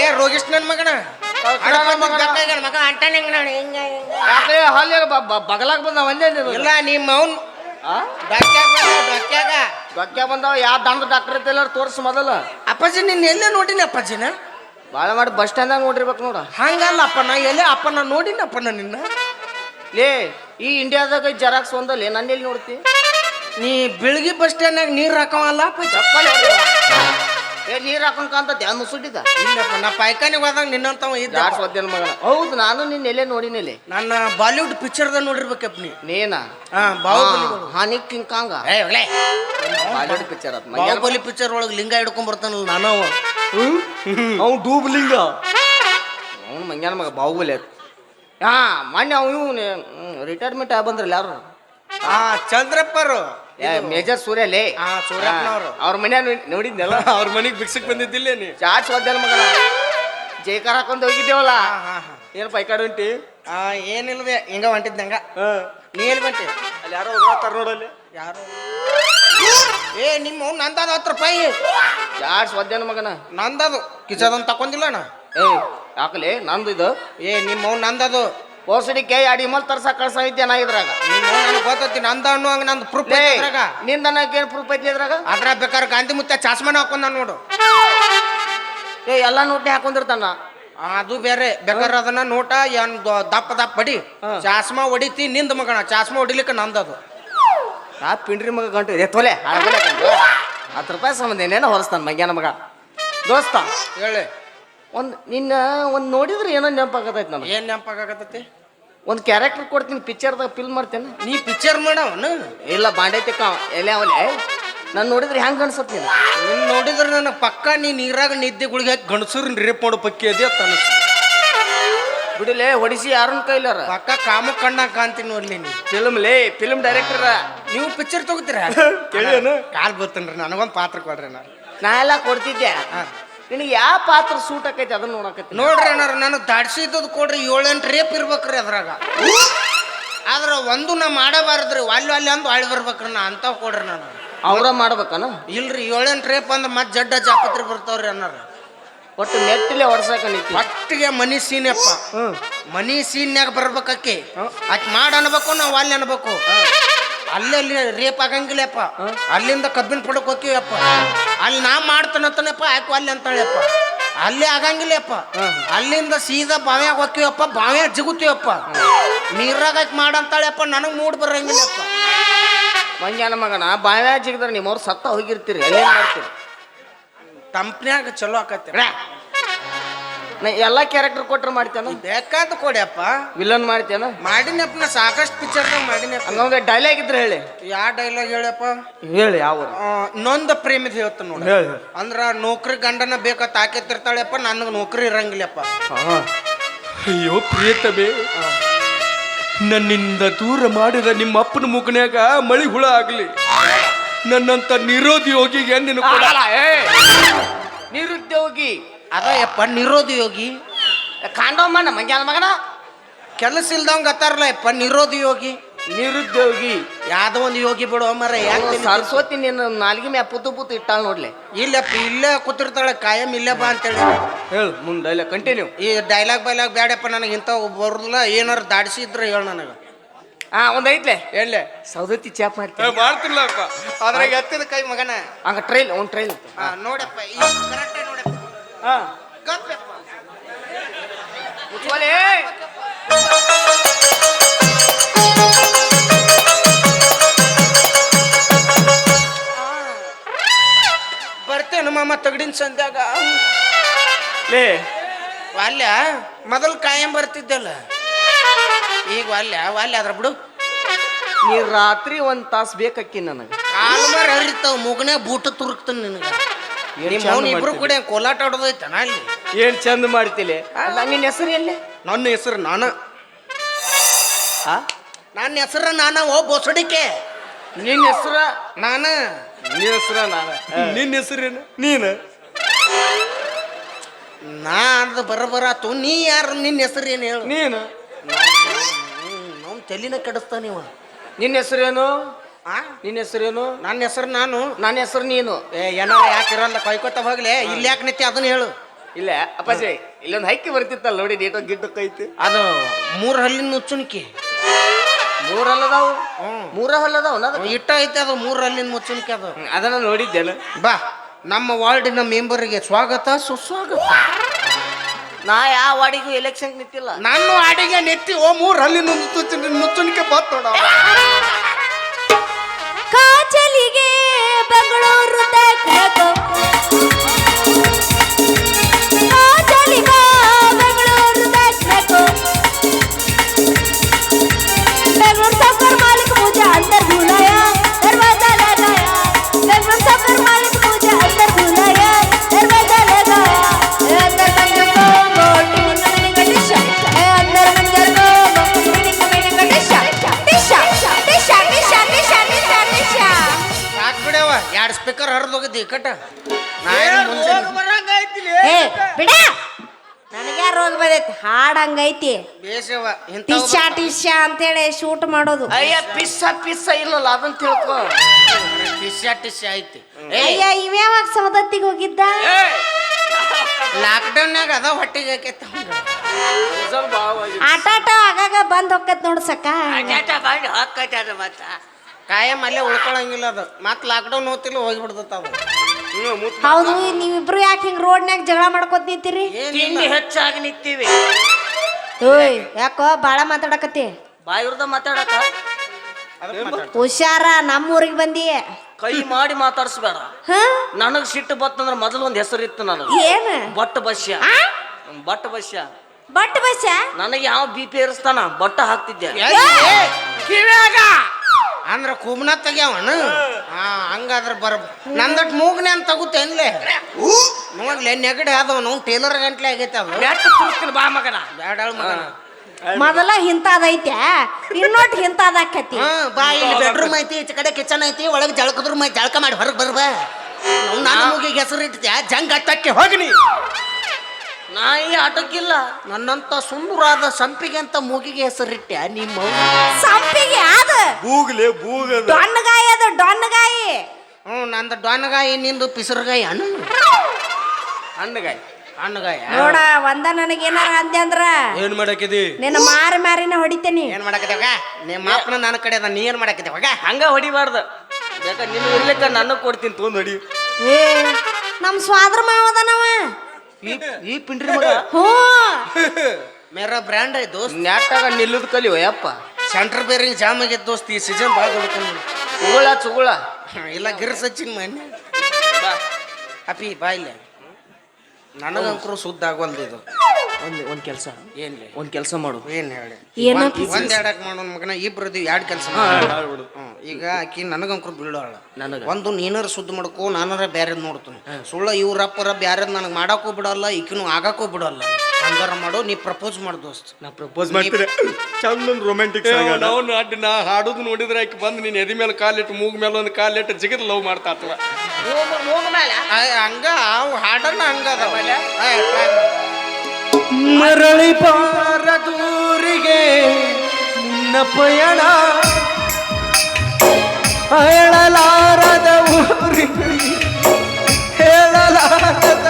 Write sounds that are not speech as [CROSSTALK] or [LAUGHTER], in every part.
ಲೇ ರೋಗಿಸ್ ನನ್ ಮಗನ? ಮಗ ಅಂಟಾನೆ ಹಿಂಗ ನಾನು? ಹಿಂಗ ಹಿಂಗ ಯಾಕೆ ಹಾಲಿ ಬಗಲಾಗ ಬಂದ ಒಂದೇ ಇಲ್ಲ ನಿಮ್ಮ ಅವನ್? ಡಾಕ್ಯಾಗ ಬಂದಾವ ಯಾವ ದಂಡ ಡಾಕ್ಟರ್ ಐತಿಲ್ಲ ತೋರ್ಸು ಮೊದಲ. ಅಪ್ಪಾಜಿ ನಿನ್ನ ಎಲ್ಲೇ ನೋಡಿನಿ ಅಪ್ಪಾಜಿನ? ಭಾಳ ಮಾಡಿ ಬಸ್ ಸ್ಟ್ಯಾಂಡ್ನಾಗ ನೋಡಿರ್ಬೇಕು ನೋಡ. ಹಂಗಲ್ಲ ಅಪ್ಪನ ಎಲ್ಲೇ ಅಪ್ಪನ ನೋಡಿನ ಅಪ್ಪನ ನಿನ್ನ? ಲೇ ಈ ಇಂಡಿಯಾದಾಗ ಜೆರಾಕ್ಸ್ ಒಂದಲ್ಲಿ ನನ್ನ ಎಲ್ಲಿ ನೋಡ್ತಿ? ನೀ ಬೆಳಗ್ಗೆ ಬಸ್ ಸ್ಟ್ಯಾಂಡ್ನಾಗ ನೀರ್ ಹಾಕವಲ್ಲ ಅಪ್ಪಾಜಿ? ಚಪ್ಪಲಿ ಏ ನೀರ್ ಹಾಕೊಂಕಂತ ಧ್ಯಾನ ಸುಟ್ಟಿದ ಇಲ್ಲಪ್ಪ ನಾ ಪಾಯ್ಕಾನಿಗೆ ಹೋದಾಗ ನಿನ್ನಂತವ ಇದ್ದ. ಒದ್ದೇನ ಮಗನ? ಹೌದು ನಾನು ನಿನ್ನ ಎಲ್ಲೇ ನೋಡಿನಲ್ಲಿ ನನ್ನ ಬಾಲಿವುಡ್ ಪಿಕ್ಚರ್ದಾಗ ನೋಡಿರ್ಬೇಕಪ್ಪ ನೀ. ನೀನ? ಹಾ ಹಾನಿ ಕಿಂಕಾಂಗ ಏ ಒಳ್ಳೆ ಬಾಲಿವುಡ್ ಪಿಕ್ಚರ್ ಅದ್ ಬಾಹುಬಲಿ ಪಿಕ್ಚರ್ ಒಳಗೆ ಲಿಂಗ ಹಿಡ್ಕೊಂಡ್ ಬರ್ತಾನಲ್ಲ ನಾನು ಅವ. ಡೂಬ್ ಲಿಂಗ. ಅವ್ನು ಮಂಗ್ಯಾನ ಮಗ ಬಾಹುಬಲಿ ಅದು ಹಾ ಮೊನ್ನೆ ಅವ್ನು ರಿಟೈರ್ಮೆಂಟ್ ಆಗಿ ಬಂದ್ರಲ್ಲ ಯಾರು? ಹಾ ಚಂದ್ರಪ್ಪರು. ಮೇಜರ್ ಸೂರ್ಯ ಲೇ. ಆ, ಸೂರ್ಯಪ್ಪನವ್ರು. ಅವ್ರ ಮನೆ ನೋಡಿದ್ನಲ್ಲ? [LAUGHS] ಅವ್ರ ಮನೆಗೆ ಭಿಕ್ಷಕ್ ಬಂದಿದ್ದಿಲ್ಲ ನೀ. ಚಾಚ್ ಒದ್ದೇನ ಮಗನ. ಜೈಕಾರ ಹಾಕೊಂಡು ಹೋಗಿದ್ದೇವಲ್ಲ? ಹಾ, ಹಾ, ಹಾ. ಏನು ಪೈಕಾಡು ಉಂಟಿ ಆ ಏನಿಲ್ವೇ ಹಿಂಗ ಹೊಂಟಿದ್ದಂಗ ನೀ ಎಲ್ಲಿ ಬಂಟಿ ಅಲ್ಲಿ ಯಾರೋ ಹೋಗ್ತಾರ ನೋಡಲ್ಲಿ ಯಾರು? ಏ ನಿಮ್ಮ ಅವ್ನು ನಂದದ ಹತ್ತು ರೂಪಾಯಿ. ಚಾಟ್ಸ್ ಒದ್ದೇನ ಮಗನ? ನಂದದು. ಕಿಸದನ್ ತಕೊಂದಿಲ್ಲ ಅಣ್ಣ. ಏ ಯಾಕಲೆ? ನಂದು ಇದು. ಏ ನಿಮ್ಮ ಅವ್ನು ನಂದದು. ಪೋಸಡಿಕೆ ಅಡಿ ಮಲ್ ತರ್ಸಕ್ ಕಳ್ಸ ಇದ್ದೆ ನಾ ಇದ್ರಾಗ? ನನಗೆ ಗೊತ್ತೈತಿ ನಂದ ಅನ್ನೋ ಹಂಗ ನಂದು ಪ್ರೂಫ್ ಇದ್ರಾಗ. ಅದ್ರಾಗ ನಿಂದ ಏನು ಪ್ರೂಫ್ ಐತಿ ಇದ್ರಾಗ? ಅದ್ರ ಬೇಕಾದ್ರೆ ಗಾಂಧಿ ಮುತ್ತ ಚಾಸ್ಮನ ಹಾಕೊಂಡ ನೋಡು. ಏ ಎಲ್ಲ ನೋಟಿ ಹಾಕೊಂಡಿರ್ತಾನ? ಅದು ಬೇರೆ. ಬೇಕಾದ್ರೆ ಅದನ್ನ ನೋಟ ಏನ್ ದಪ್ಪ ದಪ್ಪ ಚಾಸ್ಮ ಚಾಸ್ಮಾ ಹೊಡಿತಿ ನಿಂದ ಮಗಣ ಚಾಸ್ಮ ಹೊಡಿಲಿಕ್ಕೆ ನಂದದು. ಆ ಪಿಂಡ್ರಿ ಮಗ ಗಂಟು. ಇದೆ ತೊಲೆ ಹತ್ತು ರೂಪಾಯಿ ಸಂಬಂಧ ಏನೇನೋ ಹೊರಸ್ತಾನ ಮಗ್ಯಾನ ಮಗ. ದೋಸ್ತ ಹೇಳಿ. ಒಂದು ನಿನ್ನ ಒಂದು ನೋಡಿದ್ರೆ ಏನೋ ನೆನಪಾಗತೈತಿ ನನಗೆ. ಏನ್ ನೆನಪಾಗತ್ತತಿ ಒಂದು ಕ್ಯಾರೆಕ್ಟರ್ ಕೊಡ್ತೀನಿ ಪಿಕ್ಚರ್ದಾಗ ಫಿಲ್ಮ್ ಮಾಡ್ತೇನೆ. ನೀ ಪಿಕ್ಚರ್ ಮಾಡವನು? ಇಲ್ಲ ಬಾಂಡೆ ತಿಕ್ಕ ಎಲೆ ಅವಲೆ ನಾನು ನೋಡಿದ್ರೆ ಹೆಂಗೆ ಅನ್ಸುತ್ತೆ ನೀನು? ನಿನ್ ನೋಡಿದ್ರೆ ನನ್ನ ಪಕ್ಕ ನೀ ನೀರಾಗ ನಿದ್ದೆ ಗುಳಿಗೆ ಹಾಕಿ ಗಣಸೂರಿನ ರೇಪ್ ಮಾಡೋ ಪಕ್ಕಿ ಅದೇ ಅಂತ ಅನಿಸ್ತು. ಬಿಡಿಲೆ ಹೊಡಿಸಿ ಯಾರನ್ನ ಕೈಲಾರ? ಪಕ್ಕ ಕಾಮ ಕಣ್ಣ ಕಾಣ್ತೀನಿ ನೋಡ್ಲಿ ನೀ ಫಿಲ್ಮ್ ಲೇ ಫಿಲ್ಮ್ ಡೈರೆಕ್ಟರ್ ನೀವು ಪಿಕ್ಚರ್ ತಗೋತೀರಾ? [LAUGHS] ಕಾಲ್ ಕಾಲ್ ರೀ ನನಗೊಂದು ಪಾತ್ರ ಕೊಡ್ರಿ ನಾನು ನಾ ಎಲ್ಲ ಕೊಡ್ತಿದ್ದೆ. ಹಾ. ನಿನಗೆ ಯಾವ ಪಾತ್ರ ಸೂಟ್ ಆಕೈತಿ ಅದನ್ನ ನೋಡಕತ್ತಿ ನೋಡ್ರಿ ಅಣ್ಣಾರ ನಾನು ದಾಡ್ಸಿದ್ದು ಕೊಡ್ರಿ ಏಳೆಂಟು ರೇಪ್ ಇರ್ಬೇಕ್ರಿ ಅದ್ರಾಗ. ಆದ್ರೆ ಒಂದು ನಾ ಮಾಡಬಾರದ್ರಿ ಅಲ್ಲಿ ಅಲ್ಲಿ ಅಂದು ಅಳಿ ಬರ್ಬೇಕ್ರಿ ನಾ ಅಂತಾವ್ ಕೊಡ್ರಿ ನಾನು. ಅವ್ರ ಮಾಡ್ಬೇಕನ? ಇಲ್ರಿ ಏಳೆಂಟು ರೇಪ್ ಅಂದ್ರೆ ಮತ್ತೆ ಜಡ್ಡ ಜಾಪತ್ರಿ ಬರ್ತಾವ್ರಿ ಅನ್ನಾರ ಒಟ್ಟು ನೆಟ್ಟಿಲೆ ಹೊಡ್ಸಕ ನಿಂತಿ. ಒಟ್ಟಿಗೆ ಮನಿ ಸೀನಪ್ಪ. ಮನಿ ಸೀನ್ಯಾಗ ಬರ್ಬೇಕಕ್ಕೆ. ಅಕ್ಕಿ ಮಾಡ ಅನ್ಬೇಕು ನಾವು ಅಲ್ಲಿ ಅನ್ಬೇಕು. ಅಲ್ಲಿ ಅಲ್ಲಿ ರೇಪ್ ಆಗಂಗಿಲ್ಲಪ್ಪ. ಅಲ್ಲಿಂದ ಕಬ್ಬಿನ ಪುಡಕ್ ಹೋಗ್ತೀವಪ್ಪ ಅಲ್ಲಿ ನಾ ಮಾಡ್ತಾನತ್ತನಪ್ಪ ಯಾಕೋ ಅಲ್ಲಿ ಅಂತಾಳೆಪ್ಪ. ಅಲ್ಲಿ ಆಗಂಗಿಲ್ಲಪ್ಪ. ಅಲ್ಲಿಂದ ಸೀದಾ ಬಾವ್ಯಾಗ ಹೋಗ್ತೀವಪ್ಪ ಬಾವ್ಯಾಗ ಜಿಗುತ್ತೀವಪ್ಪ. ನೀರಾಗ ಮಾಡಂತಾಳೆಪ್ಪ ನನಗೆ ಮೂಡ್ ಬರಂಗಿಲ್ಲಪ್ಪ. ಮಂಜಾನ ಮಗನ ಬಾವ್ಯಾಗ ಜಿಗಿದ್ರೆ ನಿಮ್ಮವ್ರು ಸತ್ತ ಹೋಗಿರ್ತೀರಿ ಏನು ಮಾಡ್ತೀರಿ? ಕಂಪ್ನ್ಯಾಗ ಚಲೋ ಆಕತ್ತಿ. ನಾ ಎಲ್ಲ ಕ್ಯಾರೆಕ್ಟರ್ ಕೊಟ್ರೆ ಮಾಡ್ತೇನ ಬೇಕಾದ ಕೊಡ್ಯಪ್ಪ. ವಿಲನ್ ಮಾಡ್ತೇನ ಮಾಡಿನಪ್ಪ ನಾ ಸಾಕಷ್ಟು ಪಿಕ್ಚರ್ನಾಗ ಮಾಡಿನಪ್ಪ. ಹಂಗಂದ್ರೆ ಡೈಲಾಗ್ ಇದ್ರೆ ಹೇಳಿ. ಯಾವ ಡೈಲಾಗ್ ಹೇಳಪ್ಪ? ಹೇಳಿ ಯಾವ ನೊಂದ ಪ್ರೇಮಿದ ಹೇಳ್ತ ನೋಡಿ. ಹೇಳಿ ಅಂದ್ರ ನೌಕರಿ ಗಂಡನ ಬೇಕ ತಾಕೆತ್ತಿರ್ತಾಳೆಪ್ಪ ನನಗೆ ನೌಕರಿ ಇರಂಗಿಲ್ಲಪ್ಪ. ಅಯ್ಯೋ ಪ್ರಿಯತಮೆ. ನನ್ನಿಂದ ದೂರ ಮಾಡಿದ ನಿಮ್ಮ ಅಪ್ಪನ ಮುಖನ್ಯಾಗ ಮಳಿ ಹುಳ ಆಗಲಿ. ನನ್ನಂತ ನಿರೋದ್ಯೋಗಿಗೆ ನಿನ್ನ ಕೊಡ ನಿರುದ್ಯೋಗಿ. ಅದಯಪ್ಪ ನಿರೋಧ ಯೋಗಿ. ಕಾಂಡವಮ್ಮನ ಮಂಗ್ಯಾನ ಮಗನ? ಕೆಲಸ ಇಲ್ದವಂಗ ಅತ್ತಾರಲ್ಲ ಯಪ್ಪ ನಿರೋಧ ಯೋಗಿ. ನಿರುದ್ಯೋಗಿ. ಯಾವ್ದೋ ಒಂದು ಯೋಗಿ ಬಿಡು ಮರ ಯಾಕೆ ಸರಸ್ವತಿ ನಿನ್ನ ನಾಲ್ಗಿ ಮ್ಯಾ ಪುತ್ತು ಪುತ್ತು ಇಟ್ಟಾಳ ನೋಡ್ಲಿ. ಇಲ್ಲಪ್ಪ ಇಲ್ಲೇ ಕೂತಿರ್ತಾಳೆ ಕಾಯಂ ಇಲ್ಲೇ ಬಾ ಅಂತೇಳಿ ಹೇಳು. ಮುಂದೆ ಡೈಲಾಗ್ ಕಂಟಿನ್ಯೂ ಈ ಡೈಲಾಗ್ ಬೈಲಾಗ್ ಬೇಡಪ್ಪ ನನಗೆ ಇಂಥವು ಬರೋದಿಲ್ಲ ಏನಾರು ದಾಡಿಸಿದ್ರೆ ಹೇಳ ನನಗೆ. ಹಾ ಒಂದ್ ಐತ್ಲೆ. ಹೇಳಲೆ. ಸೌದತ್ತಿ ಚಾಪ್ ಮಾಡ್ತೀನಿ. ಮಾಡ್ತಿರ್ಲಪ್ಪ. ಅದ್ರಾಗ ಎತ್ತಿದ ಕೈ ಮಗನ. ಹಂಗ ಟ್ರೈಲ್ ಒಂದು ಟ್ರೈಲ್ ಹಾಂ ನೋಡಪ್ಪ ಈ ಬರ್ತೇನು ಮಾಮ ತಗಡಿನ ಸಂಧ್ಯಾಗ ಲೇ. ವಾಲ್ಯ ಮೊದಲು ಕಾಯಂ ಬರ್ತಿದ್ದಲ್ಲ. ಈಗ ವಾಲ್ಯ ವಾಲ್ಯ ಅದ್ರ ಬಿಡು. ನೀ ರಾತ್ರಿ ಒಂದು ತಾಸು ಬೇಕಕ್ಕಿ ನನಗೆ. ಕಾಲು ಮರ ಹರಿತಾವ ಮುಗನೆ ಬೂಟ ತುರುಕ್ತಾನೆ ನಿನಗೆ. ನಿಮ್ಮ ಚಂದ ಅವ್ನು ಇಬ್ರು. ಕೂಡ ಕೋಲಾಟ ಆಡೋದೈತನ ಅಲ್ಲಿ? ಏನ್ ಚಂದ ಮಾಡ್ತೀಲಿ ಅಲ್ಲ ನಿನ್ನ ಹೆಸರು ಎಲ್ಲಿ? ನನ್ನ ಹೆಸರು ನಾನ. ಆ? ನನ್ನ ಹೆಸರು ನಾನ ಓ ಬೋಸಡಿಕೆ. ನಿನ್ನ ಹೆಸರ ನಾನ. ನಿನ್ನ ಹೆಸರ ನಾನು. ನಿನ್ನ ಹೆಸರೇನು ನೀನು? ನಾ ಅಂದ್ ಬರಬರಾತು ನೀ ಯಾರು ನಿನ್ನ ಹೆಸರು ಏನು ಹೇಳು? ನೀನು? ನಮ್ಮ ತಲೆನ ಕೆಡಿಸ್ತಾ ನೀವು ನಿನ್ನ ಹೆಸರೇನು ಆ ನಿನ್ನ ಹೆಸರೇನು ನನ್ನ ಹೆಸರು ನಾನು. ನನ್ನ ಹೆಸರು ನೀನು. ಏ ಏನಾರ ಯಾಕೆ ಇರೋಲ್ಲ? ಕೈಕೋತ ಹೋಗ್ಲೆ. ಇಲ್ಲಿ ಯಾಕೆ ನಿತ್ಯ? ಅದನ್ನ ಹೇಳು. ಇಲ್ಲ ಅಪ್ಪಾಜಿ ಇಲ್ಲೊಂದು ಹೈಕಿ ಬರ್ತಿತ್ತಲ್ಲ ನೋಡಿ ನೀಟೋ ಗಿಡ್ಡಕ್ಕ ಕೈತಿ ಅದು ಮೂರ್ ಹಲ್ಲಿನ ಮುಚ್ಚುಣಿಕೆ. ಮೂರ್ ಹಲ್ಲದಾವು. ಮೂರ ಹಲ್ಲದಾವು ಇಟ್ಟ ಐತೆ ಅದು ಮೂರ್ ಹಲ್ಲಿನ ಮುಚ್ಚುಣಿಕೆ ಅದು. ಅದನ್ನ ನೋಡಿದ್ದೇನು? ಬಾ ನಮ್ಮ ವಾರ್ಡಿನ ಮೆಂಬರ್ಗೆ ಸ್ವಾಗತ ಸುಸ್ವಾಗತ. ನಾ ಯಾವ ವಾಡಿಗೂ ಎಲೆಕ್ಷನ್ ನಿಂತಿಲ್ಲ. ನಾನು ಅಡಿಗೆ ನೆತ್ತಿ ಓ ಮೂರ್ ಹಲ್ಲಿನ ಮುಚ್ಚು- ಮುಚ್ಚುಣಿಕೆ ಬತ್ বেঙ্গলোর দেখা ಬೇಸವ ಇಂಥ ಟಿಶಾ ಟಿಶಾ ಅಂತೇಳಿ ಶೂಟ್ ಮಾಡೋದು. ಅಯ್ಯ ಪಿಸ್ಸ ಪಿಸ್ಸ ಇಲ್ಲಲ್ಲ ಅದನ್ನ ತಿಳ್ಕೊ. ಟಿಸ್ಯಾ ಟಿಸ್ಯಾ ಐತಿ. ಅಯ್ಯ ಇವ್ಯಾವಾಗ ಸವದತ್ತಿಗೆ ಹೋಗಿದ್ದ? ಲಾಕ್ಡೌನ್ಯಾಗ ಅದ ಹೊಟ್ಟಿಗೆ ಹಾಕೈತ ಆಟ ಆಟ ಆಗಾಗ ಬಂದ್ ಹೊಕ್ಕತ್ ನೋಡ್ ಸಕ್ಕ. ಕಾಯಂ ಅಲ್ಲೇ ಉಳ್ಕೊಳಂಗಿಲ್ಲ ಅದು. ಮತ್ ಲಾಕ್ಡೌನ್ ಹೋತಿಲ್ಲ ಹೋಗಿಬಿಡ್ತೈತ ಅದು. ಹೌದು ನೀವಿಬ್ರು ಯಾಕೆ ಹಿಂಗ್ ರೋಡ್ನ್ಯಾಗ ಜಗಳ ಮಾಡ್ಕೊತ ನಿಂತೀರಿ? ತಿಂಡಿ ಹೆಚ್ಚಾಗಿ ನಿಂತೀವಿ. ಓಯ್ ಯಾಕೋ ಬಾಳ ಮಾತಾಡಕತ್ತಿ? ಬಾಯಿರ್ದ ಮಾತಾಡಕ? ಹುಷಾರ ನಮ್ಮೂರಿಗೆ ಬಂದಿ. ಕೈ ಮಾಡಿ ಮಾತಾಡ್ಸ್ಬೇಡ. ಹ? ನನಗ್ ಸಿಟ್ಟು ಬತ್ತಂದ್ರ ಮೊದಲು ಒಂದ್ ಹೆಸರು ಇತ್ತು ನನಗೆ. ಏನು? ಬಟ್ ಬಸ್ಯ. ಆ? ಬಟ್ ಬಸ್ಯ. ಬಟ್ ಬಸ್ಯ? ನನಗೆ ಯಾವ ಬಿ ಪಿ ಏರಿಸ್ತಾನ? ಬಟ್ಟ ಹಾಕ್ತಿದ್ದೆ. ಕಿವ್ಯಾಗ? ಅಂದ್ರ ಕುಬ್ನ ತೆಗ್ಯಾವನ? ಹಾ ಹಂಗಾದ್ರ ಬರ ನಂದಟ್ ಮೂಗ್ನೆ ಅಂತ ತಗುತ್ತೇನ್ಲೆ ನೋಡ್ಲೆ ನೆಗಡಿ ಆದವ ನಾವು ಟೇಲರ್ ಗಂಟ್ಲೆ ಆಗೈತೆ ಬಾ ಮಗನ. ಬೇಡ ಮಗನ. ಮೊದಲ ಹಿಂತಾದೈತೆ ಇನ್ನೊಟ್ಟು ಹಿಂತಾದಾಕತಿ ಹಾ ಬಾ ಇಲ್ಲಿ ಬೆಡ್ರೂಮ್ ಐತಿ ಈಚೆ ಕಡೆ ಕಿಚನ್ ಐತಿ ಒಳಗೆ ಜಳಕದ್ರ ಮೈ ಜಳಕ ಮಾಡಿ ಹೊರಗೆ ಬರ್ಬಾ. ನಾನು ನನ್ನ ಮೂಗಿಗೆ ಹೆಸರು ಇಟ್ಟಿದ್ಯಾ ಜಂಗ್ ಹತ್ತಕ್ಕೆ ಹೋಗಿನಿ ನಾಯಿ ಆಟಕ್ಕಿಲ್ಲ ನನ್ನಂತ ಸುಂದರಾದ ಸಂಪಿಗೆ ಅಂತ ಮೂಗಿಗೆ ಹೆಸರಿಟ್ಟೆ ನಿಮ್ಮ ಸಂಪಿಗೆ ಅದ? ಬೂಗ್ಲೆ ಬೂಗ ಡೊಣ್ಣಗಾಯಿ ಅದು ಡೊಣ್ಣಗಾಯಿ. ಹ್ಞೂ ನಂದು ಡೊಣ್ಣಗಾಯಿ ನಿಂದು ಪಿಸರ್ಗಾಯಿ ಅಣ್ಣ ಹಣ್ಣಗಾಯಿ ಹಣ್ಣಗಾಯ ನೋಡ ಒಂದ ನನಗೇನಾರ ಅಂದೆ ಅಂದ್ರ? ಏನ್ ಮಾಡಕಿದಿ? ನಿನ್ನ ಮಾರಿ ಮಾರಿನ ಹೊಡಿತೇನಿ. ಏನ್ ಮಾಡಕತ್ತೇವಾಗ ನಿಮ್ಮ ಮಾಪನ ನನ್ನ ಕಡೆ ಅದ ನೀ ಏನ್ ಮಾಡಕತ್ತೇವಾಗ ಹಂಗ? ಹೊಡಿಬಾರ್ದು. ಯಾಕ ನಿನ್ನ ಇರ್ಲಿಕ್ಕ ನನ್ನ ಕೊಡ್ತೀನಿ ತೊಂದ್ ಹೊಡಿ. ಏ ನಮ್ಮ ಸ್ವಾದ್ರ ಮಾವದನವ ಈ ಈ ಪಿಂಡ್ರಿ ಮಗ ಹ್ಞೂ. ಮೇರಾ ಬ್ರ್ಯಾಂಡ್ ಐ ದೋಸ್ತ್. ನೆಟ್ಟಾಗ ನಿಲ್ಲುದ್ ಕಲಿಯೋ ಯಪ್ಪ. ಸೆಂಟ್ರ್ ಬೇರಿಂಗ್ ಜಾಮ್ ಆಗೈತೆ ದೋಸ್ತ್ ಈ ಸೀಸನ್ ಭಾಳ ದೊಡ್ಕೊಂಡು ಉಗುಳ ಚುಗುಳ. ಇಲ್ಲ ಗಿರ್ ಸಚಿನ್ ಮನೆ. ಅಪಿ ಬಾ ಇಲ್ಲೇ. ನನಗಂಕರು ಸುದ್ದ ಆಗವಲ್ದು ಇದು. ಒಂದ್ ಒಂದ್ ಕೆಲಸ. ಏನ್ಲಿ ಒಂದ್ ಕೆಲಸ ಮಾಡು ಏನ್ ಹೇಳಿ? ಏನಪ್ಪ ಒಂದ್ ಎರಡಕ್ ಮಾಡೋನ್ ಮಗನ ಇಬ್ರದ್ದು ಎರಡು ಕೆಲಸ ಈಗ ಆಕಿ ನನಗಂಕರು ಬೀಳೋಳ. ನನಗೆ. ಒಂದು ನೀನಾರ ಸುದ್ದಿ ಮಾಡ್ಕೋ ನಾನಾರ ಬ್ಯಾರೆದ್ ನೋಡ್ತೀನಿ. ಸುಳ್ಳ ಇವ್ರಪ್ಪರ ಬ್ಯಾರೆದ್ ನನಗೆ ಮಾಡಕ್ಕೂ ಬಿಡಲ್ಲ ಈಕಿನೂ ಆಗಕ್ಕೂ ಬಿಡಲ್ಲ. ಹಂಗಾರ ಮಾಡು ನೀ ಪ್ರಪೋಸ್ ಮಾಡು ದೋಸ್ತ್. ನಾ ಪ್ರಪೋಸ್ ಮಾಡ್ತೀರ ಚಂದ ರೊಮ್ಯಾಂಟಿಕ್ ನಾವು ಅಡ್ಡ ನಾ ಹಾಡುದು ನೋಡಿದ್ರೆ ಆಕಿ ಬಂದು ನೀನ್ ಎದಿ ಮೇಲೆ ಕಾಲಿಟ್ಟು ಮೂಗ್ ಮೇಲೆ ಒಂದು ಕಾಲಿಟ್ಟು ಜಿಗದ್ ಲವ್ ಮಾಡ್ತಾ ಅಥವಾ ಹಂಗ ಅವು ಹಾಡನ್ನ ಹಂಗ ಅದಾವ. ದೂರಿಗೆ ಮರಳಿ ಬಾರದೂರಿಗೆ ನಿನ್ನ ಪಯಣ. ಹೇಳಲಾರದ ಊರಿಗೆ ಹೇಳಲಾರದ